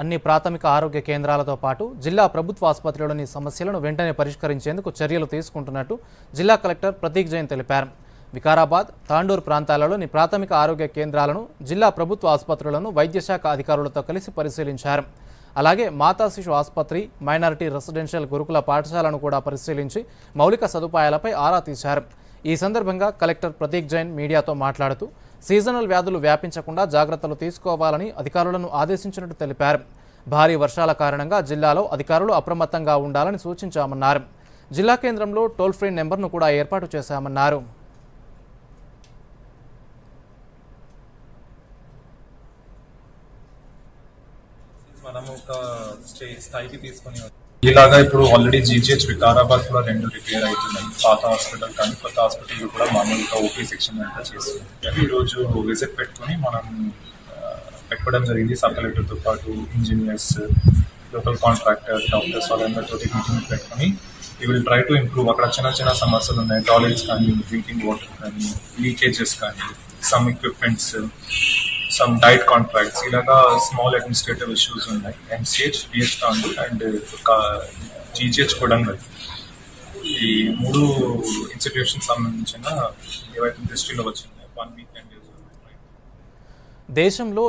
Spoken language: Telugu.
అన్ని ప్రాథమిక ఆరోగ్య కేంద్రాలతో పాటు జిల్లా ప్రభుత్వ ఆసుపత్రిలోని సమస్యలను వెంటనే పరిష్కరించేందుకు చర్యలు తీసుకుంటున్నట్టు జిల్లా కలెక్టర్ ప్రతీక్ జైన్ తెలిపారు. వికారాబాద్ తాండూరు ప్రాంతాలలోని ప్రాథమిక ఆరోగ్య కేంద్రాలను జిల్లా ప్రభుత్వ ఆసుపత్రులను వైద్యశాఖ అధికారులతో కలిసి పరిశీలించారు. అలాగే మాతా శిశు ఆసుపత్రి మైనారిటీ రెసిడెన్షియల్ గురుకుల పాఠశాలను కూడా పరిశీలించి మౌలిక సదుపాయాలపై ఆరా తీశారు. ఈ సందర్భంగా కలెక్టర్ ప్రతీక్ జైన్ మీడియాతో మాట్లాడుతూ సీజనల్ వ్యాధులు వ్యాపించకుండా జాగ్రత్తలు తీసుకోవాలని అధికారులను ఆదేశించినట్టు తెలిపారు. భారీ వర్షాల కారణంగా జిల్లాలో అధికారులు అప్రమత్తంగా ఉండాలని సూచించామన్నారు. జిల్లా కేంద్రంలో టోల్ ఫ్రీ నెంబర్ను కూడా ఏర్పాటు చేశామన్నారు. మనము ఒక స్టే స్థాయికి తీసుకొని ఇలాగా ఇప్పుడు ఆల్రెడీ జీజీహెచ్ వికారాబాద్ కూడా రెండు రిపేర్ అవుతున్నాయి. పాత హాస్పిటల్ కానీ కొత్త హాస్పిటల్ కూడా మామూలుగా ఓపీ సెక్షన్ అంతా చేస్తుంది. ఈరోజు రోజు విజిట్ పెట్టుకొని మనం పెట్టుకోవడం జరిగింది. సబ్ కలెక్టర్తో పాటు ఇంజనీర్స్ లోకల్ కాంట్రాక్టర్ డాక్టర్స్ వాళ్ళందరితో మీటింగ్ పెట్టుకొని ఈ విల్ ట్రై టు ఇంప్రూవ్ అక్కడ చిన్న చిన్న సమస్యలు ఉన్నాయి. టాయిలెట్స్ కానీ డ్రింకింగ్ వాటర్ కానీ లీకేజెస్ కానీ some equipments some diet contracts ఇలాగా స్మాల్ అడ్మినిస్ట్రేటివ్ ఇష్యూస్ ఉన్నాయి. MCH BH Tandur and GGH కూడా ఈ మూడు ఇన్స్టిట్యూషన్ సంబంధించిన ఏవైతే దృష్టిలో వచ్చినాయో వన్ వీక్ అండ్ దేశంలో